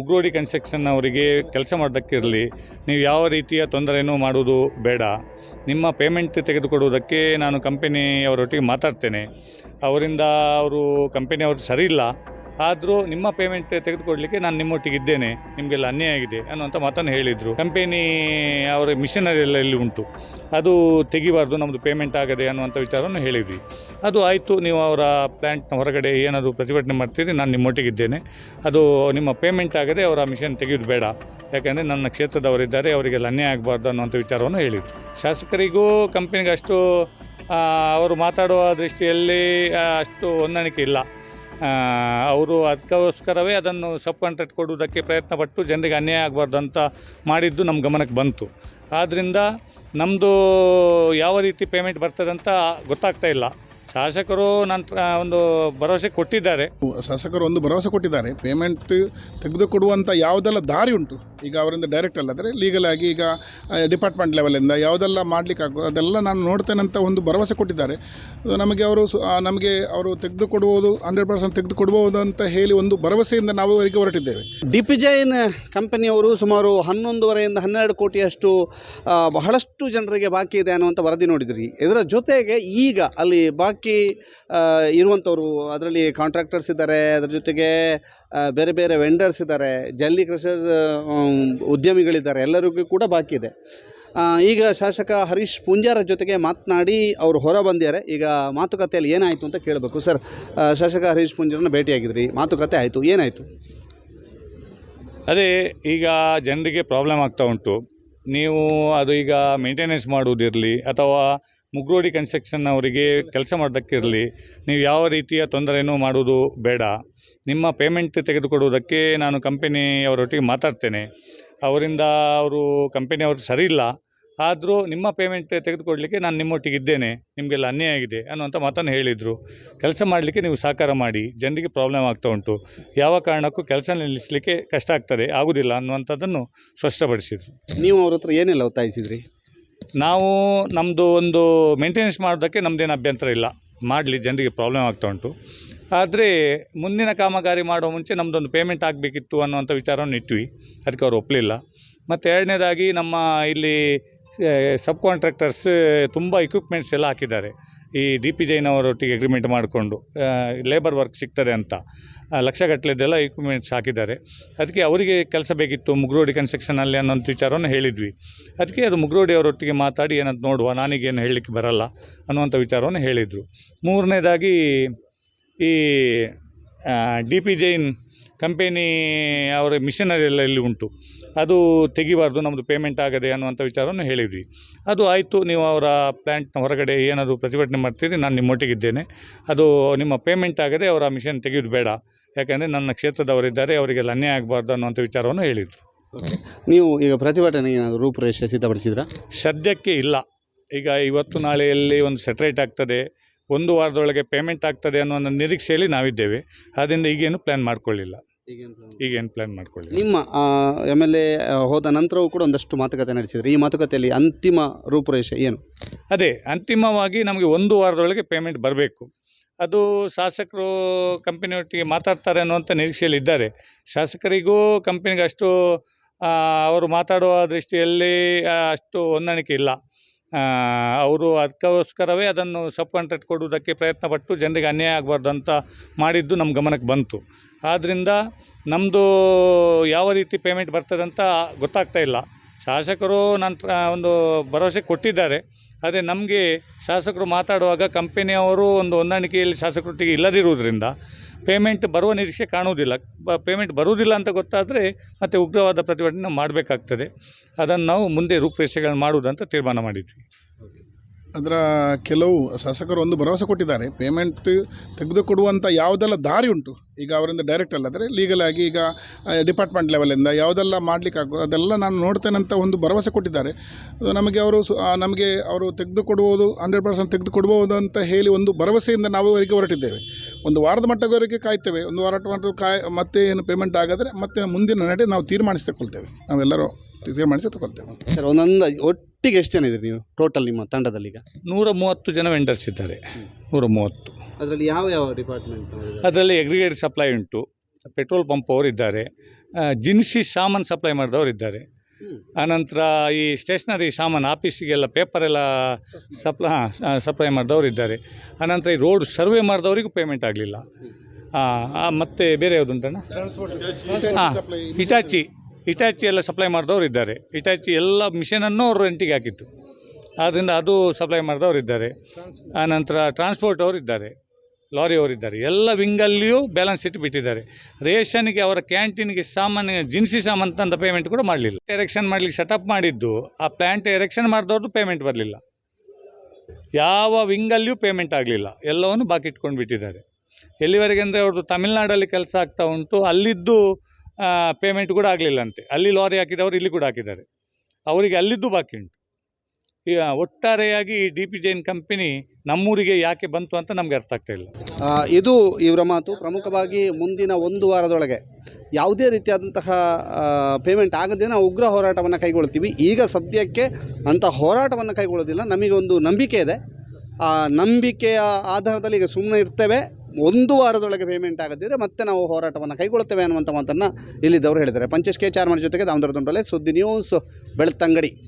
Mugrodi construction ಅವರಿಗೆ ಕೆಲಸ ಮಾಡೋದಕ್ಕಿರಲಿ, ನೀವು ಯಾವ ರೀತಿಯ ತೊಂದರೆಯನ್ನು ಮಾಡುವುದು ಬೇಡ. ನಿಮ್ಮ ಪೇಮೆಂಟ್ ತೆಗೆದುಕೊಡುವುದಕ್ಕೆ ನಾನು ಕಂಪೆನಿಯವರೊಟ್ಟಿಗೆ ಮಾತಾಡ್ತೇನೆ. ಅವರಿಂದ ಅವರು ಕಂಪೆನಿಯವರು ಸರಿ ಇಲ್ಲ. ಆದರೂ ನಿಮ್ಮ ಪೇಮೆಂಟ್ ತೆಗೆದುಕೊಡ್ಲಿಕ್ಕೆ ನಾನು ನಿಮ್ಮೊಟ್ಟಿಗೆ ಇದ್ದೇನೆ. ನಿಮಗೆಲ್ಲ ಅನ್ಯಾಯ ಆಗಿದೆ ಅನ್ನುವಂಥ ಮಾತನ್ನು ಹೇಳಿದರು. ಕಂಪೆನಿ ಅವರ ಮಿಷನರಿ ಎಲ್ಲ ಇಲ್ಲಿ ಉಂಟು. ಅದು ತೆಗಿಬಾರ್ದು ನಮ್ಮದು ಪೇಮೆಂಟ್ ಆಗದೆ ಅನ್ನುವಂಥ ವಿಚಾರವನ್ನು ಹೇಳಿದ್ವಿ. ಅದು ಆಯಿತು, ನೀವು ಅವರ ಪ್ಲ್ಯಾಂಟ್ನ ಹೊರಗಡೆ ಏನಾದರೂ ಪ್ರತಿಭಟನೆ ಮಾಡ್ತೀರಿ, ನಾನು ನಿಮ್ಮೊಟ್ಟಿಗಿದ್ದೇನೆ ಅದು ನಿಮ್ಮ ಪೇಮೆಂಟ್ ಆಗದೆ ಅವರ ಮಿಷನ್ ತೆಗೆಯೋದು ಬೇಡ. ಯಾಕೆಂದರೆ ನನ್ನ ಕ್ಷೇತ್ರದವರಿದ್ದಾರೆ, ಅವರಿಗೆಲ್ಲ ಅನ್ಯಾಯ ಆಗಬಾರ್ದು ಅನ್ನುವಂಥ ವಿಚಾರವನ್ನು ಹೇಳಿದರು. ಶಾಸಕರಿಗೂ ಕಂಪನಿಗೆ ಅಷ್ಟು ಅವರು ಮಾತಾಡುವ ದೃಷ್ಟಿಯಲ್ಲಿ ಅಷ್ಟು ಹೊಂದಾಣಿಕೆ ಇಲ್ಲ. ಅವರು ಅದಕ್ಕೋಸ್ಕರವೇ ಅದನ್ನು ಸಬ್ ಕಾಂಟ್ರಾಕ್ಟ್ ಕೊಡುವುದಕ್ಕೆ ಪ್ರಯತ್ನ ಪಟ್ಟು ಜನರಿಗೆ ಅನ್ಯಾಯ ಆಗಬಾರ್ದು ಅಂತ ಮಾಡಿದ್ದು ನಮ್ಮ ಗಮನಕ್ಕೆ ಬಂತು. ಆದ್ದರಿಂದ ನಮ್ಮದು ಯಾವ ರೀತಿ ಪೇಮೆಂಟ್ ಬರ್ತದೆ ಅಂತ ಗೊತ್ತಾಗ್ತಾ ಇಲ್ಲ. ಶಾಸಕರು ನಂತರ ಒಂದು ಭರವಸೆ ಕೊಟ್ಟಿದ್ದಾರೆ. ಶಾಸಕರು ಒಂದು ಭರವಸೆ ಕೊಟ್ಟಿದ್ದಾರೆ. ಪೇಮೆಂಟ್ ತೆಗೆದುಕೊಡುವಂಥ ಯಾವುದೆಲ್ಲ ದಾರಿ ಉಂಟು? ಈಗ ಅವರಿಂದ ಡೈರೆಕ್ಟ್ ಅಲ್ಲದ್ರೆ ಲೀಗಲ್ ಆಗಿ ಈಗ ಡಿಪಾರ್ಟ್ಮೆಂಟ್ ಲೆವೆಲಿಂದ ಯಾವುದೆಲ್ಲ ಮಾಡಲಿಕ್ಕೆ ಆಗೋ ಅದೆಲ್ಲ ನಾನು ನೋಡ್ತೇನೆ ಅಂತ ಒಂದು ಭರವಸೆ ಕೊಟ್ಟಿದ್ದಾರೆ. ನಮಗೆ ಅವರು ನಮಗೆ ಅವರು ತೆಗೆದುಕೊಡ್ಬೋದು ಹಂಡ್ರೆಡ್ ಪರ್ಸೆಂಟ್ ತೆಗೆದುಕೊಡ್ಬೋದು ಅಂತ ಹೇಳಿ ಒಂದು ಭರವಸೆಯಿಂದ ನಾವು ಅವರಿಗೆ ಹೊರಟಿದ್ದೇವೆ. ಡಿ ಪಿ ಜೈನ್ ಕಂಪನಿಯವರು ಸುಮಾರು ಹನ್ನೊಂದುವರೆಯಿಂದ ಹನ್ನೆರಡು ಕೋಟಿಯಷ್ಟು ಬಹಳಷ್ಟು ಜನರಿಗೆ ಬಾಕಿ ಇದೆ ಅನ್ನುವಂಥ ವರದಿ ನೋಡಿದ್ರಿ. ಇದರ ಜೊತೆಗೆ ಈಗ ಅಲ್ಲಿ ಬಾಕಿ ಇರುವಂಥವರು ಅದರಲ್ಲಿ ಕಾಂಟ್ರಾಕ್ಟರ್ಸ್ ಇದ್ದಾರೆ, ಅದರ ಜೊತೆಗೆ ಬೇರೆ ಬೇರೆ ವೆಂಡರ್ಸ್ ಇದ್ದಾರೆ, ಜಲ್ಲಿ ಕೃಷಿ ಉದ್ಯಮಿಗಳಿದ್ದಾರೆ, ಎಲ್ಲರಿಗೂ ಕೂಡ ಬಾಕಿ ಇದೆ. ಈಗ ಶಾಸಕ ಹರೀಶ್ ಪುಂಜಾರ ಜೊತೆಗೆ ಮಾತನಾಡಿ ಅವರು ಹೊರ ಬಂದಿದ್ದಾರೆ. ಈಗ ಮಾತುಕತೆಯಲ್ಲಿ ಏನಾಯಿತು ಅಂತ ಕೇಳಬೇಕು ಸರ್. ಶಾಸಕ ಹರೀಶ್ ಪೂಂಜಾರನ್ನ ಭೇಟಿಯಾಗಿದ್ರಿ. ಮಾತುಕತೆ ಆಯಿತು, ಏನಾಯಿತು? ಅದೇ, ಈಗ ಜನರಿಗೆ ಪ್ರಾಬ್ಲಮ್ ಆಗ್ತಾ ಉಂಟು. ನೀವು ಅದು ಈಗ ಮೇಂಟೆನೆನ್ಸ್ ಮಾಡುವುದಿರಲಿ, ಅಥವಾ ಮುಗ್ರೋಡಿ ಕನ್ಸ್ಟ್ರಕ್ಷನ್ ಅವರಿಗೆ ಕೆಲಸ ಮಾಡೋದಕ್ಕಿರಲಿ, ನೀವು ಯಾವ ರೀತಿಯ ತೊಂದರೆಯನ್ನು ಮಾಡುವುದು ಬೇಡ. ನಿಮ್ಮ ಪೇಮೆಂಟ್ ತೆಗೆದುಕೊಡುವುದಕ್ಕೆ ನಾನು ಕಂಪೆನಿಯವರೊಟ್ಟಿಗೆ ಮಾತಾಡ್ತೇನೆ. ಅವರಿಂದ ಅವರು ಕಂಪೆನಿಯವರು ಸರಿ ಇಲ್ಲ. ಆದರೂ ನಿಮ್ಮ ಪೇಮೆಂಟ್ ತೆಗೆದುಕೊಡಲಿಕ್ಕೆ ನಾನು ನಿಮ್ಮೊಟ್ಟಿಗೆ ಇದ್ದೇನೆ. ನಿಮಗೆಲ್ಲ ಅನ್ಯಾಯ ಆಗಿದೆ ಅನ್ನುವಂಥ ಮಾತನ್ನು ಹೇಳಿದರು. ಕೆಲಸ ಮಾಡಲಿಕ್ಕೆ ನೀವು ಸಹಕಾರ ಮಾಡಿ. ಜನರಿಗೆ ಪ್ರಾಬ್ಲಮ್ ಆಗ್ತಾ ಉಂಟು. ಯಾವ ಕಾರಣಕ್ಕೂ ಕೆಲಸ ನಿಲ್ಲಿಸಲಿಕ್ಕೆ ಕಷ್ಟ ಆಗ್ತದೆ ಆಗುವುದಿಲ್ಲ ಅನ್ನುವಂಥದ್ದನ್ನು ಸ್ಪಷ್ಟಪಡಿಸಿದರು. ನೀವು ಅವ್ರ ಹತ್ರ ಏನೆಲ್ಲ ಒತ್ತಾಯಿಸಿದ್ರಿ? ನಾವು ನಮ್ಮದು ಒಂದು ಮೇಂಟೆನೆನ್ಸ್ ಮಾಡೋದಕ್ಕೆ ನಮ್ಮದೇನು ಅಭ್ಯಂತರ ಇಲ್ಲ. ಮಾಡಲಿ, ಜನರಿಗೆ ಪ್ರಾಬ್ಲಮ್ ಆಗ್ತಾ ಉಂಟು. ಆದರೆ ಮುಂದಿನ ಕಾಮಗಾರಿ ಮಾಡೋ ಮುಂಚೆ ನಮ್ಮದೊಂದು ಪೇಮೆಂಟ್ ಆಗಬೇಕಿತ್ತು ಅನ್ನುವಂಥ ವಿಚಾರವನ್ನು ಇಟ್ವಿ. ಅದಕ್ಕೆ ಅವರು ಒಪ್ಪಲಿಲ್ಲ ಮತ್ತು ಎರಡನೇದಾಗಿ ನಮ್ಮ ಇಲ್ಲಿ ಸಬ್ ಕಾಂಟ್ರಾಕ್ಟರ್ಸ್ ತುಂಬ ಇಕ್ವಿಪ್ಮೆಂಟ್ಸ್ ಎಲ್ಲ ಹಾಕಿದ್ದಾರೆ. ಈ ಡಿ ಪಿ ಜೈನವರೊಟ್ಟಿಗೆ ಅಗ್ರಿಮೆಂಟ್ ಮಾಡಿಕೊಂಡು ಲೇಬರ್ ವರ್ಕ್ ಸಿಗ್ತದೆ ಅಂತ. ಲಕ್ಷಗಟ್ಟಲೆದೆಲ್ಲ ಇಕ್ವಿಪ್ಮೆಂಟ್ಸ್ ಹಾಕಿದ್ದಾರೆ. ಅದಕ್ಕೆ ಅವರಿಗೆ ಕೆಲಸ ಬೇಕಿತ್ತು ಮುಗ್ರೋಡಿ ಕನ್ಸ್ಟ್ರಕ್ಷನಲ್ಲಿ ಅನ್ನೋಂಥ ವಿಚಾರವನ್ನು ಹೇಳಿದ್ವಿ. ಅದಕ್ಕೆ ಅದು ಮುಗ್ರೋಡಿ ಅವರೊಟ್ಟಿಗೆ ಮಾತಾಡಿ ಏನಂತ ನೋಡುವ, ನಾನೀಗೇನು ಹೇಳಲಿಕ್ಕೆ ಬರಲ್ಲ ಅನ್ನುವಂಥ ವಿಚಾರವನ್ನು ಹೇಳಿದರು. ಮೂರನೇದಾಗಿ ಈ ಡಿ ಪಿ ಜೈನ್ ಕಂಪೆನಿ ಅವರ ಮಿಷನರಿ ಎಲ್ಲ ಇಲ್ಲಿ ಉಂಟು. ಅದು ತೆಗಿಬಾರ್ದು ನಮ್ಮದು ಪೇಮೆಂಟ್ ಆಗದೆ ಅನ್ನುವಂಥ ವಿಚಾರವನ್ನು ಹೇಳಿದ್ವಿ. ಅದು ಆಯಿತು ನೀವು ಅವರ ಪ್ಲ್ಯಾಂಟ್ನ ಹೊರಗಡೆ ಏನಾದರೂ ಪ್ರತಿಭಟನೆ ಮಾಡ್ತೀರಿ ನಾನು ನಿಮ್ಮೊಟ್ಟಿಗಿದ್ದೇನೆ ಅದು ನಿಮ್ಮ ಪೇಮೆಂಟ್ ಆಗದೆ ಅವರ ಮಿಷನ್ ತೆಗೆಯೋದು ಬೇಡ. ಯಾಕೆಂದರೆ ನನ್ನ ಕ್ಷೇತ್ರದವರಿದ್ದಾರೆ ಅವರಿಗೆಲ್ಲ ಅನ್ಯಾಯ ಆಗಬಾರ್ದು ಅನ್ನುವಂಥ ವಿಚಾರವನ್ನು ಹೇಳಿದರು. ನೀವು ಈಗ ಪ್ರತಿಭಟನೆ ಏನಾದರೂ ರೂಪುರೇಷೆ ಸಿದ್ಧಪಡಿಸಿದ್ರಾ? ಸದ್ಯಕ್ಕೆ ಇಲ್ಲ. ಈಗ ಇವತ್ತು ನಾಳೆಯಲ್ಲಿ ಒಂದು ಸೆಟ್ರೇಟ್ ಆಗ್ತದೆ. ಒಂದು ವಾರದೊಳಗೆ ಪೇಮೆಂಟ್ ಆಗ್ತದೆ ಅನ್ನೋ ಒಂದು ನಿರೀಕ್ಷೆಯಲ್ಲಿ ನಾವಿದ್ದೇವೆ. ಆದ್ದರಿಂದ ಈಗೇನು ಪ್ಲ್ಯಾನ್ ಮಾಡ್ಕೊಳ್ಳಿಲ್ಲ. ಈಗೇನು ಪ್ಲ್ಯಾನ್ ಮಾಡ್ಕೊಳ್ಳಿ. ನಿಮ್ಮ ಎಂ ಎಲ್ ಎ ಹೋದ ನಂತರವೂ ಕೂಡ ಒಂದಷ್ಟು ಮಾತುಕತೆ ನಡೆಸಿದ್ರಿ. ಈ ಮಾತುಕತೆಯಲ್ಲಿ ಅಂತಿಮ ರೂಪುರೇಷೆ ಏನು? ಅದೇ ಅಂತಿಮವಾಗಿ ನಮಗೆ ಒಂದು ವಾರದೊಳಗೆ ಪೇಮೆಂಟ್ ಬರಬೇಕು. ಅದು ಶಾಸಕರು ಕಂಪನಿಯೊಟ್ಟಿಗೆ ಮಾತಾಡ್ತಾರೆ ಅನ್ನುವಂಥ ನಿರೀಕ್ಷೆಯಲ್ಲಿ ಇದ್ದಾರೆ. ಶಾಸಕರಿಗೂ ಕಂಪನಿಗೆ ಅಷ್ಟು ಅವರು ಮಾತಾಡುವ ದೃಷ್ಟಿಯಲ್ಲಿ ಅಷ್ಟು ಹೊಂದಾಣಿಕೆ ಇಲ್ಲ. ಅವರು ಅದಕ್ಕೋಸ್ಕರವೇ ಅದನ್ನು ಸಬ್ ಕಾಂಟ್ರಾಕ್ಟ್ ಕೊಡುವುದಕ್ಕೆ ಪ್ರಯತ್ನ ಪಟ್ಟು ಜನರಿಗೆ ಅನ್ಯಾಯ ಆಗಬಾರ್ದು ಅಂತ ಮಾಡಿದ್ದು ನಮ್ಮ ಗಮನಕ್ಕೆ ಬಂತು. ಆದ್ದರಿಂದ ನಮ್ಮದು ಯಾವ ರೀತಿ ಪೇಮೆಂಟ್ ಬರ್ತದೆ ಅಂತ ಗೊತ್ತಾಗ್ತಾ ಇಲ್ಲ. ಶಾಸಕರು ನಂತರ ಒಂದು ಭರವಸೆ ಕೊಟ್ಟಿದ್ದಾರೆ. ಆದರೆ ನಮಗೆ ಶಾಸಕರು ಮಾತಾಡುವಾಗ ಕಂಪೆನಿಯವರು ಒಂದು ಹೊಂದಾಣಿಕೆಯಲ್ಲಿ ಶಾಸಕರೊಟ್ಟಿಗೆ ಇಲ್ಲದಿರುವುದರಿಂದ ಪೇಮೆಂಟ್ ಬರುವ ನಿರೀಕ್ಷೆ ಕಾಣುವುದಿಲ್ಲ. ಬ ಪೇಮೆಂಟ್ ಬರುವುದಿಲ್ಲ ಅಂತ ಗೊತ್ತಾದರೆ ಮತ್ತೆ ಉಗ್ರವಾದ ಪ್ರತಿಭಟನೆ ಮಾಡಬೇಕಾಗ್ತದೆ. ಅದನ್ನು ನಾವು ಮುಂದೆ ರೂಪುರೇಷೆಗಳನ್ನು ಮಾಡುವುದಂತ ತೀರ್ಮಾನ ಮಾಡಿದ್ವಿ. ಅದರ ಕೆಲವು ಶಾಸಕರು ಒಂದು ಭರವಸೆ ಕೊಟ್ಟಿದ್ದಾರೆ. ಪೇಮೆಂಟ್ ತೆಗೆದುಕೊಡುವಂಥ ಯಾವುದೆಲ್ಲ ದಾರಿ ಉಂಟು? ಈಗ ಅವರಿಂದ ಡೈರೆಕ್ಟ್ ಅಲ್ಲದ್ರೆ ಆಗಿ ಈಗ ಡಿಪಾರ್ಟ್ಮೆಂಟ್ ಲೆವೆಲಿಂದ ಯಾವುದೆಲ್ಲ ಮಾಡಲಿಕ್ಕೆ ಆಗೋ ಅದೆಲ್ಲ ನಾನು ನೋಡ್ತೇನೆ ಅಂತ ಒಂದು ಭರವಸೆ ಕೊಟ್ಟಿದ್ದಾರೆ. ನಮಗೆ ಅವರು ನಮಗೆ ಅವರು ತೆಗೆದುಕೊಡುವುದು ಹಂಡ್ರೆಡ್ ಪರ್ಸೆಂಟ್ ತೆಗೆದುಕೊಡ್ಬೋದು ಅಂತ ಹೇಳಿ ಒಂದು ಭರವಸೆಯಿಂದ ನಾವು ಅವರಿಗೆ ಹೊರಟಿದ್ದೇವೆ. ಒಂದು ವಾರದ ಮಟ್ಟವರೆಗೆ ಕಾಯ್ತೇವೆ. ಒಂದು ವಾರ ಮಟ್ಟ ಕಾಯ್, ಮತ್ತೆ ಏನು ಪೇಮೆಂಟ್ ಆಗಿದ್ರೆ ಮತ್ತೆ ಮುಂದಿನ ನಡೆ ನಾವು ತೀರ್ಮಾನಿಸಿ ತಗೊಳ್ತೇವೆ ನಾವೆಲ್ಲರೂ ತೀರ್ಮಾನಿಸಿ ತಗೊಳ್ತೇವೆ ಸರ್, ಒಂದೊಂದು ಒಟ್ಟಿಗೆ ಎಷ್ಟು ಜನ ಇದ್ರಿ ನೀವು ಟೋಟಲ್ ನಿಮ್ಮ ತಂಡದಲ್ಲಿ ಈಗ? ನೂರ ಮೂವತ್ತು ಜನ ವೆಂಡರ್ಸ್ ಇದ್ದಾರೆ. ನೂರ ಮೂವತ್ತು. ಅದರಲ್ಲಿ ಯಾವ ಯಾವ ಡಿಪಾರ್ಟ್ಮೆಂಟ್ ಅದರಲ್ಲಿ ಎಗ್ರಿಗೇಟ್ ಸಪ್ಲೈ ಉಂಟು. ಪೆಟ್ರೋಲ್ ಪಂಪ್ ಅವರು ಇದ್ದಾರೆ. ಜಿನ್ಸಿ ದಿನಸಿ ಸಾಮಾನು ಸಪ್ಲೈ ಮಾಡಿದವರು ಇದ್ದಾರೆ. ಆನಂತರ ಈ ಸ್ಟೇಷ್ನರಿ ಸಾಮಾನು ಆಫೀಸಿಗೆಲ್ಲ ಪೇಪರೆಲ್ಲ ಸಪ್ಲ ಹಾಂ ಸಪ್ಲೈ ಮಾಡಿದವರು ಇದ್ದಾರೆ. ಆನಂತರ ಈ ರೋಡ್ ಸರ್ವೆ ಮಾಡಿದವರಿಗೂ ಪೇಮೆಂಟ್ ಆಗಲಿಲ್ಲ. ಮತ್ತೆ ಬೇರೆ ಯಾವುದುಂಟಣ್ಣ ಹಾಂ ಇಟಾಚಿ ಇಟಾಚಿ ಎಲ್ಲ ಸಪ್ಲೈ ಮಾಡಿದವರು ಇದ್ದಾರೆ. ಇಟಾಚಿ ಎಲ್ಲ ಮಿಷನನ್ನು ಅವರು ರೆಂಟಿಗೆ ಹಾಕಿತ್ತು ಆದ್ದರಿಂದ ಅದು ಸಪ್ಲೈ ಮಾಡಿದವರು ಇದ್ದಾರೆ. ಆನಂತರ ಟ್ರಾನ್ಸ್ಪೋರ್ಟ್ ಅವರು ಇದ್ದಾರೆ. ಲಾರಿ ಅವರಿದ್ದಾರೆ ಎಲ್ಲ ವಿಂಗಲ್ಲಿಯೂ ಬ್ಯಾಲೆನ್ಸ್ ಇಟ್ಟು ಬಿಟ್ಟಿದ್ದಾರೆ. ರೇಷನ್ಗೆ ಅವರ ಕ್ಯಾಂಟೀನ್ಗೆ ಸಾಮಾನ್ಯ ಜಿನ್ಸಿ ಸಾಮಾನು ತಂದ ಪೇಮೆಂಟ್ ಕೂಡ ಮಾಡಲಿಲ್ಲ. ಎರೆಕ್ಷನ್ ಮಾಡಲಿಕ್ಕೆ ಸೆಟಪ್ ಮಾಡಿದ್ದು, ಆ ಪ್ಲ್ಯಾಂಟ್ ಎರೆಕ್ಷನ್ ಮಾಡಿದವ್ರದ್ದು ಪೇಮೆಂಟ್ ಬರಲಿಲ್ಲ. ಯಾವ ವಿಂಗಲ್ಲಿಯೂ ಪೇಮೆಂಟ್ ಆಗಲಿಲ್ಲ. ಎಲ್ಲವನ್ನು ಬಾಕಿ ಇಟ್ಕೊಂಡು ಬಿಟ್ಟಿದ್ದಾರೆ. ಎಲ್ಲಿವರೆಗೆ ಅಂದರೆ ಅವ್ರದ್ದು ತಮಿಳ್ನಾಡಲ್ಲಿ ಕೆಲಸ ಆಗ್ತಾ ಉಂಟು. ಅಲ್ಲಿದ್ದು ಪೇಮೆಂಟ್ ಕೂಡ ಆಗಲಿಲ್ಲ ಅಂತೆ ಅಲ್ಲಿ ಲಾರಿ ಹಾಕಿದವರು ಇಲ್ಲಿ ಕೂಡ ಹಾಕಿದ್ದಾರೆ. ಅವರಿಗೆ ಅಲ್ಲಿದ್ದು ಬಾಕಿ ಉಂಟು. ಈಗ ಒಟ್ಟಾರೆಯಾಗಿ ಡಿ ಪಿ ಜೈನ್ ಕಂಪನಿ ನಮ್ಮೂರಿಗೆ ಯಾಕೆ ಬಂತು ಅಂತ ನಮಗೆ ಅರ್ಥ ಆಗ್ತಾ ಇಲ್ಲ. ಇದು ಇವರ ಮಾತು. ಪ್ರಮುಖವಾಗಿ ಮುಂದಿನ ಒಂದು ವಾರದೊಳಗೆ ಯಾವುದೇ ರೀತಿಯಾದಂತಹ ಪೇಮೆಂಟ್ ಆಗದೇ ನಾವು ಉಗ್ರ ಹೋರಾಟವನ್ನು ಕೈಗೊಳ್ತೀವಿ. ಈಗ ಸದ್ಯಕ್ಕೆ ಅಂಥ ಹೋರಾಟವನ್ನು ಕೈಗೊಳ್ಳೋದಿಲ್ಲ. ನಮಗೆ ಒಂದು ನಂಬಿಕೆ ಇದೆ. ಆ, ನಂಬಿಕೆಯ ಆಧಾರದಲ್ಲಿ ಈಗ ಸುಮ್ಮನೆ ಇರ್ತೇವೆ. ಒಂದು ವಾರದೊಳಗೆ ಪೇಮೆಂಟ್ ಆಗದಿದ್ದರೆ ಮತ್ತೆ ನಾವು ಹೋರಾಟವನ್ನು ಕೈಗೊಳ್ಳುತ್ತೇವೆ ಅನ್ನುವಂಥ ಮಾತನ್ನು ಇಲ್ಲಿದ್ದವರು ಹೇಳಿದ್ದಾರೆ. ಪಂಚೇಶ್ ಕೆ. ಚಾರ್ಮಡಿ ಜೊತೆಗೆ ದಾಮೋದರ ದುಂಡಲೆ ಸುದ್ದಿ ನ್ಯೂಸ್ ಬೆಳ್ತಂಗಡಿ.